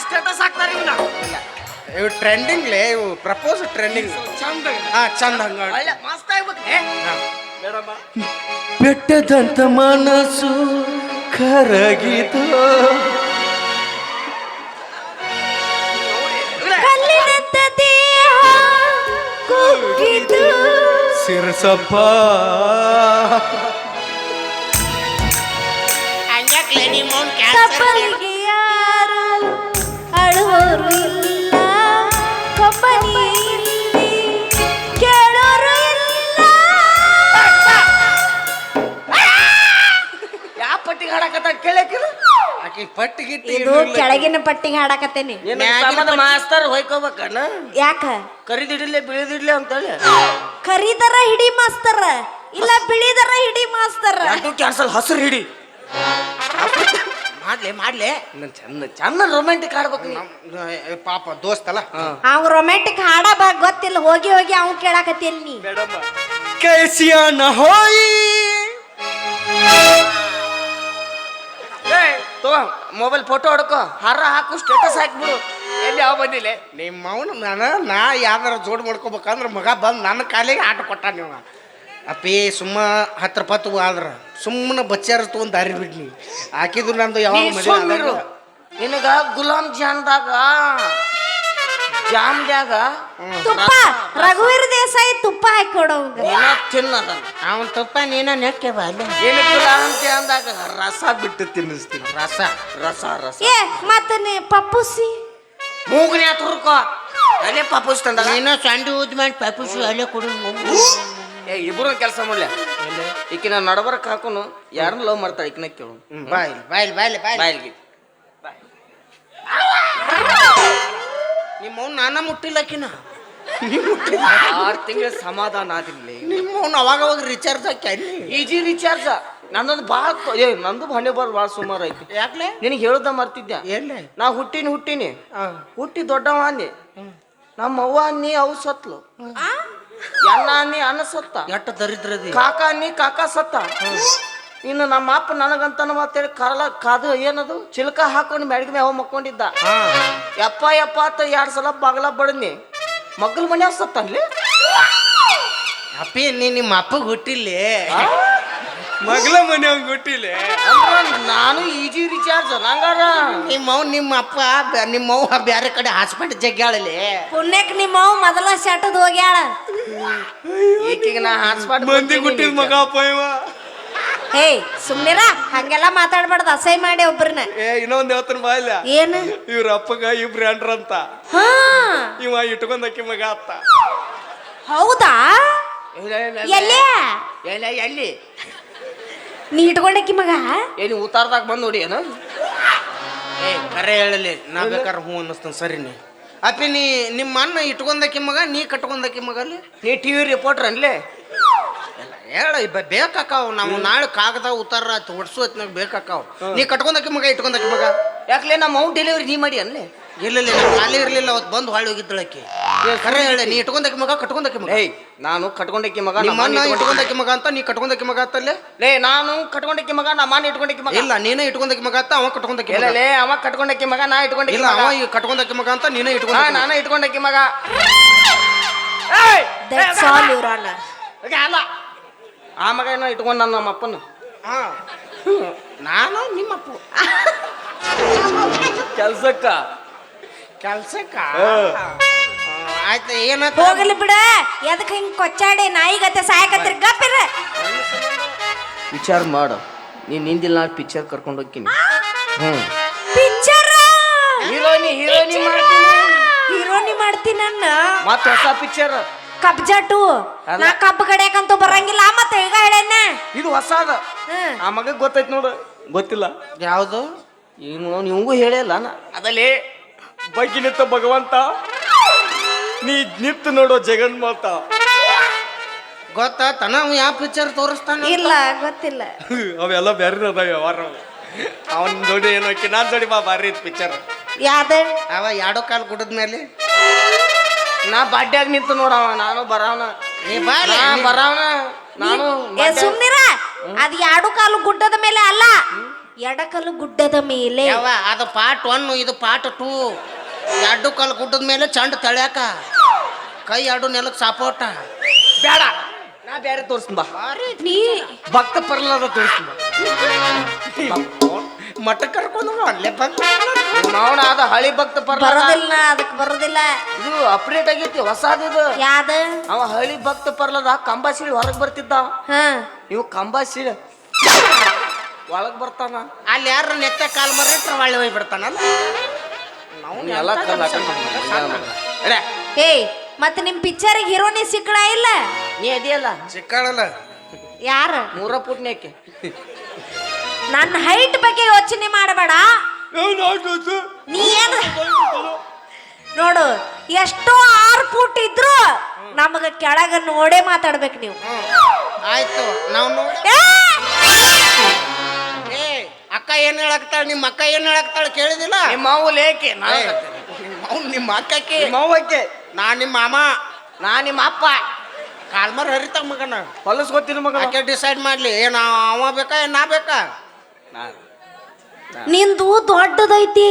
ಸ್ಟೇಟಸ್ ಹಾಕ್ತಾರೆ ಇವನ್ನ ಇವು ಟ್ರೆಂಡಿಂಗ್ಲೇ ಇವು ಪ್ರಪೋಸ್ ಟ್ರೆಂಡಿಂಗ್ ಚಂದ ಹಾ ಚಂದ ಹಂಗ ಮಸ್ತ್ ಆಗ್ಬೇಕು ಬೆಟ್ಟದಂತ ಮನಸ್ಸು ಕರಗಿತು? ಸಿರಸಪ್ಪ. ಹಂಗ್ಯಾಕ್ಲೆ ನಿಮ್ಮ ಅವ್ನ್ ಕ್ಯಾನ್ಸರ್ ಕಬ್ಬಲಿಗೆ ಯಾರು ಅಳುವವರು ಇಲ್ಲ. ಕಬ್ಬನಿ ಇಲ್ಲಿ ಕೇಳೋರು ಇಲ್ಲ. ಯಾವ ಪಟ್ಟಿಗೆ ಹಾಡಕತ್ತ ಕೇಳಕ್ಕಿಲ್ಲ ಆಕಿ ಪಟ್ಟಿ ಗಿಟ್ಟಿ ಇದು ಕೆಳಗಿನ ಪಟ್ಟಿಗೆ ಹಾಡಕತ್ತೇನಿ ಏನ್ ಮ್ಯಾಗಿನ ಸಂಬಂಧ ಮಾಸ್ತರ್ ಹೊಯ್ಕೋಬೇಕಣ್ಣ ಯಾಕ ಕರಿದಿಡ್ಲೆ ಬಿಳಿದಿಡ್ಲಿ ಅಂತೇಳಿ ಕರಿದರ ಹಿಡಿ ಮಾಸ್ತರ ಇಲ್ಲ ಬಿಳಿದರ ಹಿಡಿ ಮಾಸ್ತರ ಅದು ಕ್ಯಾನ್ಸಲ್ ಹಸಿರು ಹಿಡಿ ಮಾಡ್ಲೆ ಮಾಡ್ಲೆ ನನ್ ಚಂದ ಚಂದ ರೊಮ್ಯಾಂಟಿಕ್ ಆಡ್ಬೇಕು ನೀ. ನಮ್- ಏ, ಪಾಪ ದೋಸ್ತಲ್ಲ ಅವ್ ರೊಮ್ಯಾಂಟಿಕ್ ಹಾಡ ಬಾ ಗೊತ್ತಿಲ್ಲ ಹೋಗಿ ಹೋಗಿ ಅವ್ ಕೇಳಾಕತ್ತಿಲ್ ನೀ कैसिया न होई ಏಯ್, ತಗೋ ಮೊಬೈಲ್ ಫೋಟೋ ಹೊಡ್ಕೋ. ಹರ ಹಾಕು ಸ್ಟೇಟಸ್ ಹಾಕ್ಬಿಡು ಎಲ್ಲಿ ಯಾವ ಬಂದಿಲ್ಲ? ನಿಮ್ಮ ಅವನು ನಾನು ನಾ ಯಾವ್ದಾರ ಜೋಡ್ ಮಾಡ್ಕೋಬೇಕಂದ್ರೆ ಮಗ ಬಂದು ನನ್ನ ಕಾಲಿಗೆ ಆಟ ಕೊಟ್ಟ ನೀವು. ಅಪ್ಪಿ ಸುಮ್ಮ ಹತ್ತು ರೂಪಾಯಿ ಆದ್ರ. ಸುಮ್ಮನೆ ಬಚ್ಚಾರ ತಗೊಂಡು ದಾರಿ ಬಿಡ್ನಿ ಹಾಕಿದ್ರು ನಂದು ಯಾವಾಗ ಮದುವೆ ನಿನಗ ಗುಲಾಮ್ ಜಾನ್ದಾಗ ಜಾಮ್ದಾಗ ತುಪ್ಪ ರಘುವೀರ್ ದೇಸಾಯಿ ತುಪ್ಪ ಹಾಕಿ ಕೊಡೋಂಗ ನೀನ ತಿನ್ನದ? ಅವನ್ ತುಪ್ಪ ನೀನ ನೆಕ್ಕೆ ಬಾ ಅಲ್ಲೇ. ಏನು ಗುಲಾಬ್ ಜಾನ್ದಾಗ ರಸ ಬಿಟ್ಟು ತಿನ್ನಿಸ್ತೀನಿ. ರಸ. ರಸ ರಸ. ಏ ಮತ್ತ ನೀ ಪಪ್ಪುಸಿ ಮೂಗನೆ ತುರ್ಕೋ ಅಲ್ಲೇ ಪಾಪುಸ್ ತಂದಾಗ ನೀನು ಸಂಡಿ ಊದ್ ಮಾಡಿ ಪೈಪುಸಿ ಅಲ್ಲೇ ಕೊಡು. ಏ ಇಬ್ರು ಕೆಲಸ ಮಾಡ್ಲ? ಈಕಿನ ನಡಬರಕ್ ಹಾಕೋನು. ಯಾರನ್ನ ಲವ್ ಮಾಡ್ತಾಳೆ ಈಕಿನ ಕೇಳು. ಬಾಯ್ಲಿ ಬಾಯ್ಲಿ ಬಾಯ್ಲಿ ಬಾಯ್ಲಿ. ಬಾಯಿಲ್ಗಿ ನಿಮ್ಮ ಅವ್ನು ನಾನ ಮುಟ್ಟಿಲ್ಲಕಿನ. ಆರು ತಿಂಗಳ ಸಮಾಧಾನ ಆದಿಲ್ಲ. ನಿಮ್ಮ ಅವ್ನು ಅವಾಗ ಅವಾಗ ರಿಚಾರ್ಜ್ ಹಾಕಿ ಈಜಿ ರಿಚಾರ್ಜ್ ನನ್ನದು ಭಾಳ ಏ ನಂದು ಹಣೆ ಬಾರ್ ಭಾಳ ಸುಮಾರು ಐತಿ. ಯಾಕ್ಲೆ? ನಿನಗೆ ಹೇಳ್ದ ಮರ್ತಿದ್ದೆ ಎಲ್ಲೇ? ನಾ ಹುಟ್ಟಿನಿ ಹುಟ್ಟಿನಿ. ಹುಟ್ಟಿ ದೊಡ್ಡವ ಅನ್ನಿ ನಮ್ಮ ಅವ್ವ ಅನ್ನಿ ಅವು ಸತ್ಲು ಅಣ್ಣ ಅನ್ನಿ ಅನ್ನ ಸತ್ತ ಎಟ್ಟ ದರಿದ್ರದಿ? ಕಾಕ ಅನ್ನಿ ಕಾಕ ಸತ್ತ. ಇನ್ನು ನಮ್ಮ ಅಪ್ಪ ನನಗಂತನ ಮಾತೇಳಿ ಕರಲ ಕಾದು ಏನದು? ಚಿಲ್ಕ ಹಾಕೊಂಡು ಮ್ಯಾಡಿಗೆ ಮೇ ಮಕ್ಕೊಂಡಿದ್ದ. ಯಪ್ಪ ಯಪ್ಪ ಅಂತ ಎರಡು ಸಲ ಬಗಲ ಬಡನಿ ಮಗ್ಲ ಮನ್ಯಾಗ ಸತ್ತನ್ಲಿ? ಅಪ್ಪಿ ನೀ ನಿಮ್ಮ ಅಪ್ಪಗೆ ಹುಟ್ಟಿಲ್ಲೇ. ಮಗಳ ಮನೆ ಗುಟ್ಟಿಲೆ ಗೊತ್ತಿಲ್ಲ ನಾನು ಈಜಿ ರಿಚಾರ್ಜ್ ನಂಗಾರ. ನಿಮ್ಮ ನಿಮ್ಮ ಅಪ್ಪ ನಿಮ್ಮ ಅವ್ವ ಬ್ಯಾರೆ ಕಡೆ ಹಾಸ್ಪಿಟಲ್ ಜಗ್ಯಾಳಲಿ ಪುಣ್ಯಕ್ ನಿಮ್ಮ ಅವ್ ಮೊದಲ ಶಟದ್ ಹೋಗ್ಯಾಳ. ಈಕಿಗೆ ನಾ ಹಾಸ್ಪಿಟಲ್ ಮಂದಿ ಗುಟ್ಟಿದ ಮಗ ಅಪ್ಪ ಇವ. ಹೇ ಸುಮ್ನಿರ ಹಂಗೆಲ್ಲ ಮಾತಾಡ್ಬಾರ್ದು ಅಸಹ್ಯ ಮಾಡಿ ಒಬ್ರನ್ನ. ಏ ಇನ್ನೊಂದ್ ಹೇಳ್ತಾನ ಬಾಯಿಲ್ಲ ಏನು? ಇವ್ರ ಅಪ್ಪಗ ಇಬ್ರು ಅಂತ. ಹಾ. ಇವ ಇಟ್ಕೊಂಡಕ್ಕಿ ಮಗ ಅತ್ತ ಹೌದಾ? ಎಲ್ಲಿ? ಎಲ್ಲಿ ಎಲ್ಲಿ? ನೀ ಇಟ್ಕೊಂಡಕ್ಕಿ ಮಗ? ಏನು ಉತ್ತಾರದಾಗ ಬಂದು ನೋಡಿ ಏನು? ಏ ಕರೆ ಹೇಳಲಿ ನಾ ಬೇಕಾದ್ರೆ ಹ್ಞೂ ಅನ್ನಿಸ್ತಾನೆ ಸರಿ ನೀ. ಅಪ್ಪಿ ನೀ ನಿಮ್ಮ ಅಣ್ಣ ಇಟ್ಕೊಂಡಕ್ಕಿ ಮಗ ನೀ ಕಟ್ಕೊಂಡಕ್ಕಿ ಮಗ ಅಲ್ಲಿ? ನೀ ಟಿವಿ ರಿಪೋರ್ಟರ್ ಅನ್ಲೇ? ಹೇಳ ಇಬ್ಬ ಬೇಕಾಕಾವ್ ನಾವು ನಾಳೆ ಕಾಗದ ಉತ್ತಾರ ಹೊಡ್ಸು ಹೊತ್ನಾಗ ಬೇಕಾಕಾವ್. ನೀ ಕಟ್ಕೊಂಡಕ್ಕಿ ಮಗ ಇಟ್ಕೊಂಡಕ್ಕೆ ಮಗ. ಯಾಕಲೇ ನಮ್ಮ ಅವ್ನು ಡೆಲಿವರಿ ನೀ ಮಾಡಿ ಅನ್ಲೇ? ಇಲ್ಲ ಅಲ್ಲಿ ಖಾಲಿ ಇರ್ಲಿಲ್ಲ ಅವತ್ತು ಬಂದು ಹಾಳು ಹೋಗಿದ್ದಳಕ್ಕೆ ಕರೆ ಹೇಳಿ ನೀ ಇಟ್ಕೊಂಡಕ್ಕೆ ಮಗ ಕಟ್ಕೊಂಡಕ್ಕಿ ಮಗ? ಏಯ್ ನಾನು ಕಟ್ಕೊಂಡಕ್ಕಿ ಮಗ ನಿಮ್ಮನ್ನ ಇಟ್ಕೊಂಡಕ್ಕೆ ಮಗ. ಅಂತ ನೀ ಕಟ್ಕೊಂಡಕ್ಕಿ ಮಗ ಅಂತಲ್ಲೇ? ಲೇ ನಾನು ಕಟ್ಕೊಂಡಕ್ಕಿ ಮಗ ನಮ್ಮ ಮಾನ ಇಟ್ಕೊಂಡಕ್ಕಿ ಮಗ. ಇಲ್ಲ ನೀನೇ ಇಟ್ಕೊಂಡಕ್ಕೆ ಮಗ ಅಂತ ಅವ ಕಟ್ಕೊಂಡಕ್ಕಿ ಇಲ್ಲ ಲೇ ಅವ ಕಟ್ಕೊಂಡಕ್ಕಿ ಮಗ ನಾ ಇಟ್ಕೊಂಡಕ್ಕೆ ಇಲ್ಲ ಅವ ಈ ಕಟ್ಕೊಂಡಕ್ಕಿ ಮಗ ಅಂತ ನೀನೇ ಇಟ್ಕೊಂಡ ನಾನು ಇಟ್ಕೊಂಡಕ್ಕೆ ಮಗ. ಏಯ್! ದಟ್ಸ್ ಆಲ್ ಯುವರ್ ಆನರ್ ಅಲ್ಲ. ಆ ಮಗ ಏನೋ ಇಟ್ಕೊಂಡ ನಮ್ಮ ಅಪ್ಪನ ಹಾ. ನಾನು ನಿಮ್ಮಪ್ಪ. ಕೆಲ್ಸಕ್ಕ? ಕೆಲ್ಸಕ್ಕ? ಆಯ್ತು ಏನಾಯ್ತು? ಹೋಗಲಿ ಬಿಡ. ಎದಕ್ಕೆ ಹಿಂಗೆ ಕೊಚ್ಚಾಡಿ ನಾಯಿಗತ್ತೆ ಸಾಯಕತ್ತಿರ? ಗಪ್ಪಿರ. ವಿಚಾರ ಮಾಡು. ನೀ ನಿಂದಿಲ್ಲ ನಾ ಪಿಕ್ಚರ್ ಕರ್ಕೊಂಡು ಹೋಗ್ತೀನಿ. ಹ್ಞೂ ಪಿಕ್ಚರ್ ಹೀರೋನಿ ಹೀರೋನಿ ಮಾಡ್ತೀನಿ. ಹೀರೋನಿ ಮಾಡ್ತೀನಿ ನನ್ನ. ಮತ್ತೆ ಹೊಸ ಪಿಕ್ಚರ್ ಕಬ್ಜಾ ಟು ಅಲ್ಲ. ನಾ ಕಬ್ಬು ಕಡಿಯಕಂತ ಬರಂಗಿಲ್ಲ. ಮತ್ತೆ ಈಗ ಹೇಳೇನೆ. ಇದು ಹೊಸಾದ. ಆ ಮಗ ಗೊತ್ತೈತ್ ನೋಡು. ಗೊತ್ತಿಲ್ಲ. ಯಾವುದು? ಏನು ನಿಮಗೂ ಹೇಳಿಲ್ಲ ನಾ. ಅದಲ್ಲೇ ಬಗ್ಗೆ ನಿಂತ ಭಗವಂತ ನೀ ನಿಂತು ನೋಡೋ ಜಗನ್ಮಾತ. ಗೊತ್ತಾತ ಅವ ಯಾವ ಪಿಕ್ಚರ್ ತೋರಿಸ್ತಾನ ಇಲ್ಲ ಗೊತ್ತಿಲ್ಲ. [LAUGHS] ಅವೆಲ್ಲ ಬೇರೆ ಅದ ವ್ಯವಹಾರ ಅವನ್ ಜೋಡಿ ಏನೋ ನಾನ್ ಜೋಡಿ ಬಾ ಬಾರಿ ಪಿಕ್ಚರ್ ಯಾವ್ದ? ಅವ ಎರಡೋ ಕಾಲು ಗುಡದ ಮೇಲೆ. ನಾ ಬಾಡ್ಯಾಗ ನಿಂತು ನೋಡವ ನಾನು ಬರವನ ಏ ಬಾಲೆ ನಾ ಬರವನ ನಾನು ಏ ಬಾಡ್ಯಾಗ್- ಸುಮ್ನಿರ ಅದ್ ಎರಡು ಕಾಲು ಗುಡ್ಡದ ಮೇಲೆ ಅಲ್ಲ ಎಡಕಲ್ಲು ಗುಡ್ಡದ ಮೇಲೆ ಯಾವ ಅದು ಪಾರ್ಟ್ ಒನ್ ಇದು ಪಾರ್ಟ್ ಟೂ ಎರಡು ಕಾಲು ಗುಡ್ಡದ ಮೇಲೆ ಚಂಡ ತಳ್ಯಾಕ ಕೈ ಎರಡು ನೆಲಕ್ಕೆ ಸಪೋಟ ಬೇಡ ನಾ ಬೇರೆ ತೋರಿಸ್ತೀನಿ ಬಾ ನೀ ಭಕ್ತ ಪರ್ಲದ ತೋರಿಸ್ತೀನಿ ಬಾ ಮಠ ಕರ್ಕೊಂಡು ಅಲ್ಲೇ ಬಂದ ಮಾವನ ಅದ ಹಳಿ ಭಕ್ತ ಬರೋದಿಲ್ಲ ಅದಕ್ಕೆ ಬರೋದಿಲ್ಲ. ಇದು ಅಪ್ಡೇಟ್ ಆಗೈತಿ ಹೊಸಾದ ಇದು. ಯಾವ್ದ? ಅವ ಹಳಿ ಭಕ್ತ ಪರ್ಲದ ಕಂಬ ಹೊರಗ್ ಹೊರಗೆ ಬರ್ತಿದ್ದ. ಹ. ನೀವು ಕಂಬ ಸೀಳಿ ಒಳಗ್ ಬರ್ತಾನ. ಅಲ್ಲಿ ಯಾರು ನೆತ್ತ ಕಾಲ್ ಮರಿಟ್ರೆ ಒಳ್ಳೆ ಹೋಗಿ ಬಿಡ್ತಾನಲ್ಲ. ನಾವು ಎಲ್ಲ ಕಲ್ಲು ಹಾಕೊಂಡ್. ಎಡೆ, ಏಯ್ ಮತ್ತೆ ನಿಮ್ ಪಿಕ್ಚರ್ ಹೀರೋನಿ ಸಿಕ್ಕಳ ಇಲ್ಲ? ನೀ ಅದಿಯಲ್ಲ. ಸಿಕ್ಕಳಲ್ಲ. ಯಾರ? ಮೂರ ಪುಟ್ನೇಕೆ ನನ್ನ ಹೈಟ್ ಬಗ್ಗೆ ಯೋಚನೆ ಮಾಡಬೇಡ. ನೀ ಏನು ನೋಡು ಎಷ್ಟೋ ಆರು ಫುಟ್ ಇದ್ರು ನಮಗ ಕೆಳಗ ನೋಡೇ ಮಾತಾಡ್ಬೇಕು ನೀವು. ಆಯ್ತು ನಾವು ನೋಡಿ ಏ! ಏ ಅಕ್ಕ ಏನ್ ಹೇಳಕ್ತಾಳ ನಿಮ್ಮ ಅಕ್ಕ ಏನ್ ಹೇಳಕ್ತಾಳ ಕೇಳಿದಿಲ್ಲ? ನಿಮ್ಮ ಮಾವು ಲೇಕೆ ನಿಮ್ಮ ಅಕ್ಕಕ್ಕೆ. ಮಾವಕ್ಕೆ ನಾ ನಿಮ್ಮ ಮಾಮ ನಾ ನಿಮ್ಮ ಅಪ್ಪ. ಕಾಲ್ಮರ್ ಹರಿತ ಮಗನ. ಹೊಲಸ್ ಗೊತ್ತಿಲ್ಲ ಮಗ ಡಿಸೈಡ್ ಮಾಡ್ಲಿ. ಏನ ಅವ ಬೇಕಾ ಏನ್ ನಾ ಬೇಕಾ? ನಿಂದು ದೊಡ್ಡದೈತಿ.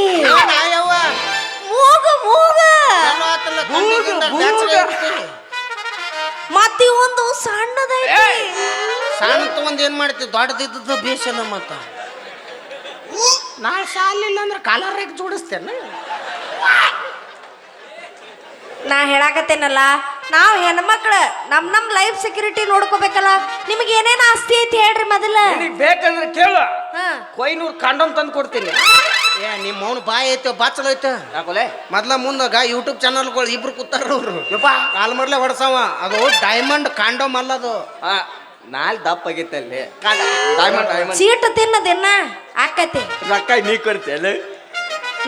ಮೂಗ ಮೂಗ. ಒಂದು ಸಣ್ಣದೈತಿ. ಸಣ್ಣ ಒಂದ್ ಏನ್ ಮಾಡ್ತಿ? ದೊಡ್ಡದಿದ್ದದ ಬೇಸಲ್ಲ ಮತ್ತ. ನಾ ಶಾಲಿಲ್ಲ ಅಂದ್ರೆ ಕಾಲರ್ ಜೋಡಿಸ್ತೇನೆ. ನಾ ಹೇಳಾಕತ್ತೇನಲ್ಲ ನಾವು ಹೆಣ್ಮಕ್ಳು ನಮ್ ನಮ್ ಲೈಫ್ ಸೆಕ್ಯೂರಿಟಿ ನೋಡ್ಕೋಬೇಕಲ್ಲ? ನಿಮಗೆ ಏನೇನು ಆಸ್ತಿ ಐತಿ ಹೇಳ್ರಿ ಮೊದಲ. ನಿನಗ್ ಬೇಕಂದ್ರೆ ಕೇಳು. ಹಾ. ಕೊಯ್ನೂರು ಕಾಂಡೋಮ್ ತಂದು ಕೊಡ್ತೀನಿ. ಏ ನಿಮ್ಮ ಅವನು ಬಾಯಿ ಐತೆ ಬಾಚಲ ಐತೆ. ಯಾಕೋಲೆ? ಮೊದ್ಲ ಮುಂದಾಗ ಯೂಟ್ಯೂಬ್ ಚಾನಲ್ಗಳು ಇಬ್ರು ಕೂತಾರ ಅವ್ರು. ಕಾಲ್ ಮಾಡ್ಲೆ ಹೊಡ್ಸವ. ಅದು ಡೈಮಂಡ್ ಕಾಂಡೋಮ್ ಅಲ್ಲ ಅದು. ಹಾ ನಾಲ್ ದಪ್ಪ ಆಗೈತೆ ಅಲ್ಲಿ. ಡೈಮಂಡ್ ಡೈಮಂಡ್ ಚೀಟ್ ತಿನ್ನದಿನ್ನ ಆಕತಿ. ರೊಕ್ಕ ನೀ ಕೊಡ್ತೀಯಲ್ಲ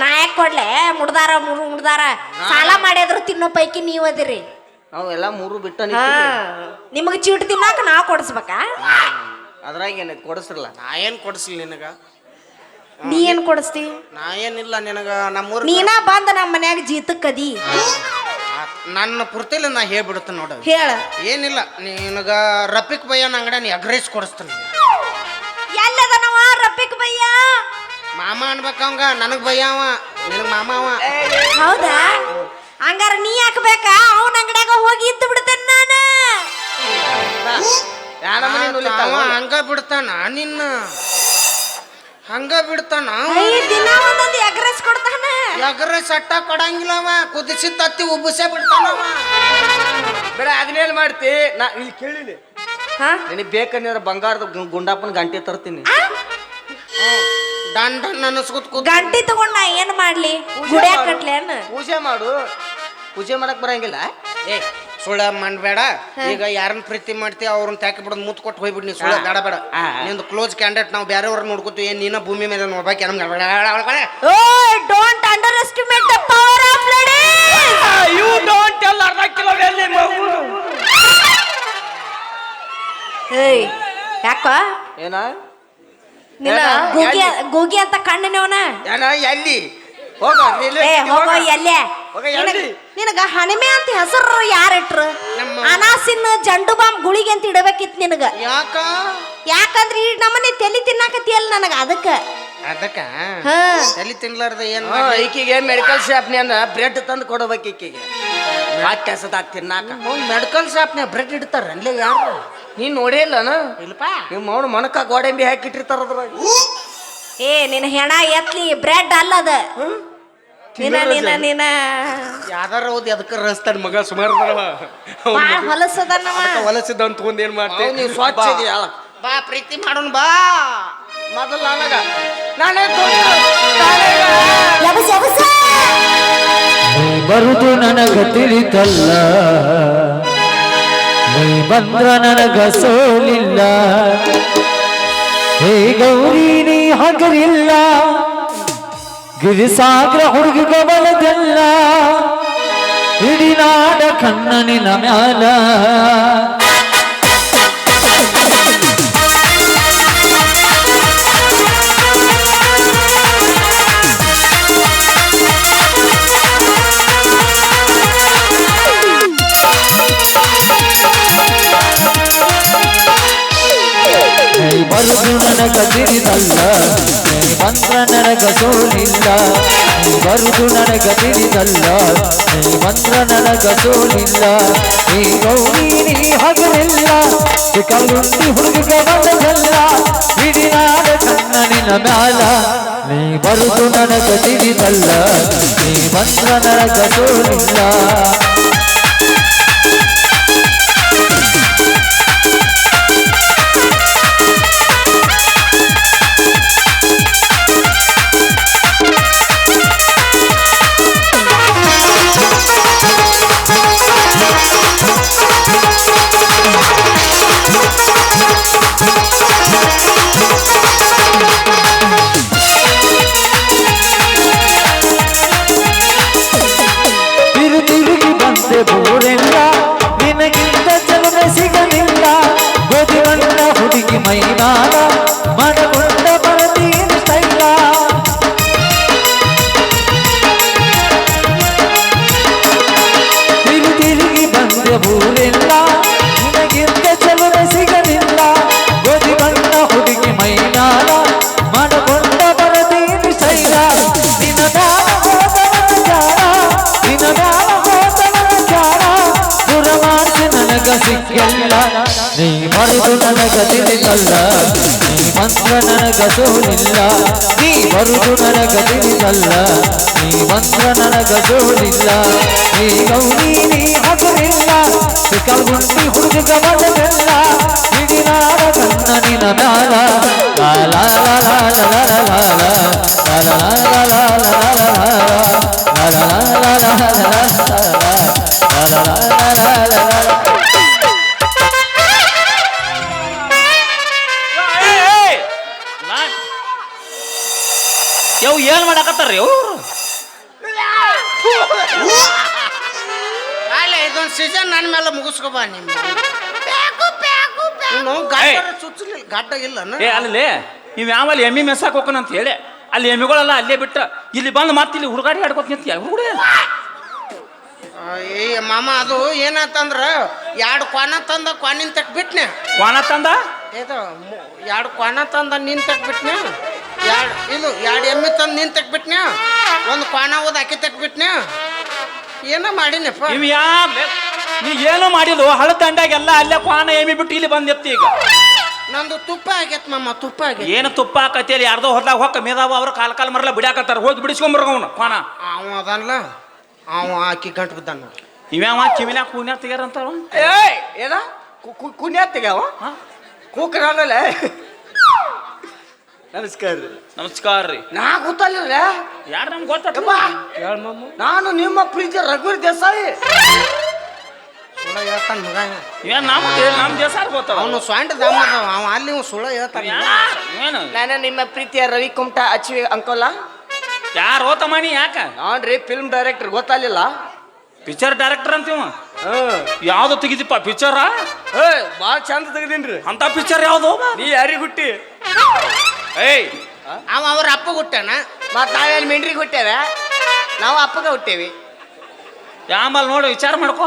ನಾ ಯಾಕೆ ಕೊಡ್ಲೆ? ಮುಡ್ದಾರ ಮುರು ಮುಡ್ದಾರ ಸಾಲ ಮಾಡಿದ್ರು ತಿನ್ನೋ ಪೈಕಿ ನೀವ್ ಅದಿರಿ. ನಾವು ಎಲ್ಲ ಮೂರು ಬಿಟ್ಟ ನಿಮಗೆ ಚೀಟ್ ತಿನ್ನಾಕ ನಾ ಕೊಡಿಸ್ಬೇಕಾ? ಅದ್ರಾಗ ಏನ ಕೊಡಿಸ್ರಲ್ಲ? ನಾ ಏನ್ ಕೊಡಿಸ್ಲಿ ನಿನಗ? ನೀ ಏನ್ ಕೊಡಿಸ್ತಿ? ನಾ ಏನಿಲ್ಲ ನಿನಗ ನಮ್ಮೂರ್ ನೀನ ಬಂದ ನಮ್ಮ ಮನ್ಯಾಗ ಜೀತಕ್ಕದಿ ನನ್ನ ಪೂರ್ತಿಲಿ ನಾ ಹೇಳ್ಬಿಡುತ್ತೆ ನೋಡು. ಹೇಳ. ಏನಿಲ್ಲ ನಿನಗ ರಫಿಕ್ ಬಯ್ಯನ ಅಂಗಡಿ ನೀ ಎಗ್ರೈಸ್ ಕೊಡಿಸ್ತೀನಿ. ಎಲ್ಲದನವ ರಫಿಕ್ ಬಯ್ಯ ಮಾಮ ಅನ್ಬೇಕ ಅವಂಗ ನನಗ್ ಭಯ್ಯ ಅವ ನಿನಗ್ ಮಾಮ ಅವ. ಹೌದಾ? ಹಂಗಾರ ನೀ ಹಾಕ್ಬೇಕಾ ಅವನ ಅಂಗಡ್ಯಾಗ ಹೋಗಿ ಇದ್ದು ಬಿಡ್ತೇನೆ ನಾನು. ಹಂಗ ಬಿಡ್ತಾನ ನಿನ್ನ. ಹಂಗ ಬಿಡ್ತಾನ ಐ ದಿನ ಒಂದೊಂದು ಎಗ್ರೆಸ್ ಕೊಡ್ತಾನ. ಎಗ್ರೆಸ್ ಅಟ್ಟ ಕೊಡಂಗಿಲ್ಲ ಅವ. ಕುದಿಸಿದ ತತ್ತಿ ಉಬ್ಬಸೇ ಬಿಡ್ತಾನವ ಬೇಡ ಅದನ್ನೇನ್ ಮಾಡ್ತಿ? ನಾ ಇಲ್ಲಿ ಕೇಳಿಲಿ ಹಾ? ನಿನಗೆ ಬೇಕಂದ್ರೆ ಬಂಗಾರದ ಗುಂಡಪ್ಪನ ಗಂಟೆ ತರ್ತೀನಿ. ಡನ್ ಡನ್ ಅನ್ನಿಸ್ಕೊತ್ ಕೂತ್ ಗಂಟಿ ತಗೊಂಡ್ ನಾ ಏನ್ ಮಾಡ್ಲಿ? ಗುಡಿಯಾಗ ಕಟ್ಲಿ ಪೂಜೆ ಮಾಡು. ಪೂಜೆ ಮಾಡಕ್ ಬರಂಗಿಲ್ಲ ಏ ಸುಳ್ಳ ಮಾಡಬೇಡ ಈಗ ಯಾರನ್ನ ಪ್ರೀತಿ ಮಾಡ್ತಿ ಅವ್ರನ್ನ ತಾಕಿ ಬಿಡೋದು ಮುತ್ ಕೊಟ್ಟು ಹೋಗ್ಬಿಡ್ ನೀ ಸುಳ್ಳ. ಬೇಡ ಬೇಡ. ನಿಂದು ಕ್ಲೋಸ್ ಕ್ಯಾಂಡಿಡೇಟ್ ನಾವು ಬೇರೆಯವ್ರ ನೋಡ್ಕೋತೀವಿ ಏನ್ ನೀನ ಭೂಮಿ ಮೇಲೆ ನೋಡ್ಬೇಕು ನಮ್ಗೆ ಓ don't underestimate the power of ladies you don't tell ಅರ್ಧ ಕಿಲೋ ಏಯ್ ಯಾಕ ಏನ ನಿನ್ನ? ಗೂಗಿ ಎಲ್ಲಿ? ಗೂಗಿ ಅಂತ ಕಣ್ಣಿನವನ ಏನ ಎಲ್ಲಿ ಹೋಗ ಹೋಗೋ ಹೋಗ. ಎಲ್ಲೇ ಹೋಗ ಎಲ್ಲಿ? ನಿನಗ ಹಣಿಮೆ ಅಂತ ಹೆಸರು ಯಾರಿಟ್ರು ನಮ್ಮ- ಅನಾಸಿನ ಜಂಡು ಬಾಂಬ್ ಗುಳಿಗೆ ಅಂತ ಇಡಬೇಕಿತ್ತು ನಿನಗ. ಯಾಕ? ಯಾಕಂದ್ರೆ ಈ ನಮ್ಮನೆ ತಲಿ ತಿನ್ನಾಕತಿಯಲ್ಲ ನನಗ ಅದಕ್ಕ. ಅದಕ್ಕ? ಹಾ. ತಲೆ ತಿನ್ಲಾರ್ದ ಏನ್ ಈಕಿಗೆ ಮೆಡಿಕಲ್ ಶಾಪ್ನ್ಯಾನ ಬ್ರೆಡ್ ತಂದು ಕೊಡ್ಬೇಕು ಈಕಿಗೆ. ಕೆಸದಾಗ ತಿನ್ನಾಕ. ಮೆಡಿಕಲ್ ಶಾಪ್ನ್ಯಾಗ ಬ್ರೆಡ್ ಇಡ್ತಾರ ಅಲ್ಲೇ ಯಾರು? ನೀನ್ ನೋಡೇ ಇಲ್ಲನ ಇಲ್ಲಪ್ಪ. ನಿಮ್ಮ ಅವನು ಮೊಣಕ ಗೋಡಂಬಿ ಹಾಕಿಟ್ಟಿರ್ತಾರ ಅದ್ರಾಗ. ಏ ನಿನ್ನ ಹೆಣ ಎತ್ಲಿ ಬ್ರೆಡ್ ಅಲ್ಲದ. ನಿನ ನಿನ ನಿನ. ಯಾವ್ದಾರ ಓದಿ ಅದಕ್ಕೆ ರಸ್ತಾನ ಮಗ ಸುಮಾರು ಬಾಳ ಹೊಲಸದನವ. ಹೊಲಸಿದ್ದ ಅಂತ ತಗೊಂಡ್ ಏನ್ ನೀ ನೀವ್ ಸ್ವಚ್ಛ ಇದೀಯ ಬಾ ಪ್ರೀತಿ ಮಾಡೋಣ ಬಾ. ಮೊದಲು ನನಗ. ನಾನೇ ಬರುದು ನನಗ ತಿಳಿತಲ್ಲ. ನೀ ಬಂದ್ರ ನನಗ ಸೋಲಿಲ್ಲ. ಹೇ ಗೌರಿ ನೀ ಹಗರಿಲ್ಲ. ಗಿರಿಸಾಗ್ರ ಹುಡುಗಿ ಬಲದಲ್ಲ ಇಡೀ ನಾಡ ಕಣ್ಣನಿನ ಮ್ಯಾಲ. ಬರುದು ನನ್ನ ನೀ ಬಂದ್ರ ನನಗ ಸೋಲಿಲ್ಲ ನೀ ಬರುದು ನನಗ ತಿಳಿದಲ್ಲ. ನೀ ಬಂದ್ರ ನನಗ ಸೋಲಿಲ್ಲ ಈ ಗೌರಿ, ನೀ ಹಗಲಿಲ್ಲ ಕಲ್ಲುಂಡಿ ಹುಡುಗ ಬಂದಲ್ಲ ಇಡೀ ಕಣ್ಣನಿನ ಮ್ಯಾಲ, ನೀ ಬರುದು ನನಗ ತಿಳಿದಲ್ಲ. ನೀ ಬಂದ್ರ ನನಗ ಸೋಲಿಲ್ಲ ನನಗ ಸೋಲಿಲ್ಲ ನೀ ಬರುದು ನನಗ ತಿಳಿದಲ್ಲ ನೀ ಮಂತ್ರ ನನಗ ಸೋಲಿಲ್ಲ ನೀ ಗೌರಿ ನೀ ಹಗರಿಲ್ಲ ಸಿಕ್ಕಲ್ಗುಂಡಿ ಹುಡುಗ ಮದವೆಲ್ಲ ಹಿಡಿನಾರ ಕನ್ನ ನಿನ ನಾಲ ಲಾ ಲಾ ಲಾ ಲಾ ಲಾ ಲಾ ಲಾ ಲಾ ಲಾ ಲಾ ಲೈ ಅವ್ರು ಅಲ್ಲೇ ಇದೊಂದು ಸೀಸನ್ ನನ್ನ ಮೇಲೆ ಮುಗಿಸ್ಕೊಬ ನಿಮ್ಮ ಇನ್ನು ಗಡ್ಡ ಇಲ್ಲ ಏ ಅಲ್ಲಿ ನೀವು ಯಾವಲ್ಲಿ ಎಮ್ಮಿ ಮೆಸ್ಸಾಕ್ ಹೋಗೋಣ ಅಂತ ಹೇಳಿ? ಅಲ್ಲಿ ಎಮ್ಮಿಗಳೆಲ್ಲ ಅಲ್ಲೇ ಬಿಟ್ಟ ಇಲ್ಲಿ ಬಂದು ಮತ್ತೆ ಇಲ್ಲಿ ಹುಡುಗಾಡಿ ಆಡ್ಕೊತ ನಿಂತ ಹುಡುಗ ಏ ಮಾಮ ಅದು ಏನಾತಂದ್ರ ಎರಡು ಕ್ವಾನ ತಂದ ಕ್ವಾನಿನ್ ತಕ್ ಬಿಟ್ನೆ. ಕ್ವಾನ ತಂದ? ಇದು ಎರಡು ಕ್ವಾನ ತಂದ ನಿನ್ ತಕ್ ಬಿಟ್ನೆ. ಎರಡು ಇದು ಎರಡು ಎಮ್ಮೆ ತಂದು ನೀನು ತಕ್ ಬಿಟ್ನೆ ಒಂದು ಪಾನ ಓದ್ ಅಕ್ಕಿ ತಕ್ ಬಿಟ್ನೆ ಏನೋ ಮಾಡಿನಪ್ಪ ಇವ್ ಯಾ ನೀ ಏನೋ ಮಾಡಿಲ್ಲ ಹಳ ದಂಡಾಗೆಲ್ಲ ಅಲ್ಲೇ ಪಾನ ಎಮ್ಮಿ ಬಿಟ್ಟು ಇಲ್ಲಿ ಬಂದಿತ್ತು ಈಗ. ನಂದು ತುಪ್ಪ ಆಗೈತ್ ಮಮ್ಮ ತುಪ್ಪ ಆಗೈತೆ. ಏನು ತುಪ್ಪ ಹಾಕತ್ತೇಳಿ ಯಾರ್ದೋ ಹೊರದಾಗ ಹೊಕ್ಕ ಮೇದಾವ ಅವ್ರು ಕಾಲ ಕಾಲ್ ಮರಲ್ಲ ಬಿಡಾಕತ್ತಾರ. ಹೋಗಿ ಬಿಡಿಸ್ಕೊಂಬರ್ಗ ಅವನು ಪಾನ. ಅವ ಅದನ್ಲ ಅವ ಆಕಿ ಗಂಟು ಬಿದ್ದಾನ. ಇವ್ಯಾವ ಕಿವಿನ್ಯಾಗ ಕೂನ್ಯಾ ತೆಗ್ಯಾರಂತ ಅವ. ಏಯ್ ಏನ? ಕುಣ್ಯಾತಿಗವ ತೆಗ್ಯಾವ? ಕೂಕರಾನಲ್ಲ ನಮಸ್ಕಾರ ರೀ. ನಮಸ್ಕಾರ ರೀ. ನಾ ಗೊತ್ತಲ್ಲ ಯಾರು ನಮ್ಗೆ ಗೊತ್ತ ನಾನು ನಿಮ್ಮ ಪ್ರೀತಿ ರಘುವೀರ್ ದೇಸಾಯಿ. ಸುಳ್ಳ ಹೇಳ್ತಾನ ಮಗ ಏನ್ ನಮ್ಮ ನಮ್ಮ ದೇಸಾರ್ ಗೊತ್ತಾವ. ಅವನು ಸ್ವಂಟ ಅವ ಅಲ್ಲಿ ಇವ ಸುಳ್ಳ ಹೇಳ್ತಾನ ಏನು ನಾನು ನಿಮ್ಮ ಪ್ರೀತಿಯ ರವಿ ಕುಮಟ ಅಚ್ಚಿ ಅಂಕೋಲ. ಯಾರು ಓತಮಾನಿ ಯಾಕ? ನೋಡ್ರಿ ಫಿಲ್ಮ್ ಡೈರೆಕ್ಟರ್ ಗೊತ್ತಾಲಿಲ್ಲ ಪಿಕ್ಚರ್ ಡೈರೆಕ್ಟರ್ ಅಂತೀವ ಯಾವ್ದು ತೆಗಿದಿಪ್ಪ ಪಿಕ್ಚರ ಬಾಳ ಭಾಳ ಚಂದ ತೆಗ್ದೀನ್ರಿ. ಅಂತ ಪಿಕ್ಚರ್ ಯಾವ್ದು? ನೀ ಯಾರಿಗೆ ಹುಟ್ಟಿ? ಏಯ್! ಅವ ಅವ್ರ ಅಪ್ಪ ಹುಟ್ಟಣ ಮತ್ ನಾವೇನು ಮಿಂಡ್ರಿಗೆ ಹುಟ್ಟ್ಯಾರ ನಾವು ಅಪ್ಪಗ ಹುಟ್ಟೇವಿ ಆಮೇಲೆ ನೋಡು ವಿಚಾರ ಮಾಡ್ಕೋ.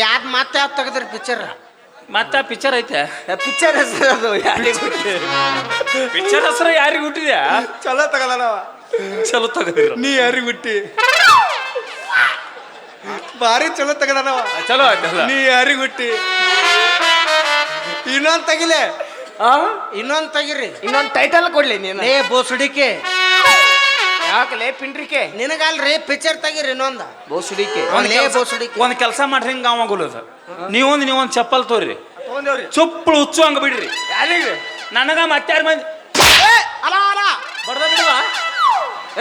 ಯಾರು ಮತ್ತೆ ಯಾವ್ದು ತೆಗೆದ್ರಿ ಪಿಕ್ಚರ್ ಮತ್ತೆ ಪಿಕ್ಚರ್ ಐತೆ? ಪಿಕ್ಚರ್ ಹೆಸರು ಅದು ಯಾರಿಗೆ ಪಿಕ್ಚರ್ ಹೆಸರು ಯಾರಿಗೆ ಹುಟ್ಟಿದ್ಯಾ? ಚಲೋ ತಗದಾನವ ಚಲೋ ತಗದಿರ. ನೀ ಯಾರಿಗೆ ಹುಟ್ಟಿ? ಭಾರಿ ಚಲೋ ತಗದಾನವ ಚಲೋ ಆಯ್ತಲ್ಲ? ನೀ ಯಾರಿಗೆ ಹುಟ್ಟಿ? ಇನ್ನೊಂದು ತೆಗಿಲೆ. ಆ? ಇನ್ನೊಂದು ತೆಗಿರಿ. ಇನ್ನೊಂದು ಟೈಟಲ್ ಕೊಡ್ಲಿ ನೀನು. ಏ ಬೋಸುಡಿಕೆ. ಯಾಕಲೇ ಪಿಂಡ್ರಿಕೆ? ನಿನಗಲ್ರಿ ಪಿಕ್ಚರ್ ತೆಗಿರಿ ಇನ್ನೊಂದ. ಬೋಸುಡಿಕೆ. ಲೇ ಬೋಸುಡಿಕೆ. ಒಂದ್ ಕೆಲಸ ಮಾಡ್ರಿ ಹಿಂಗ ಅವಾಗುಲದ ನೀವೊಂದು ನೀವೊಂದು ಚಪ್ಪಲ್ ತೋರಿ ತಗೊಂಡೇವ್ರಿ ಚುಪ್ಪಳು ಹುಚ್ಚು ಹಂಗ ಬಿಡ್ರಿ. ಯಾರಿಗೆ? ನನಗ ಮತ್ತಾರ ಮಂದಿ ಅಲ ಅಲ. ಬರ್ದ ಬಿಡುವ.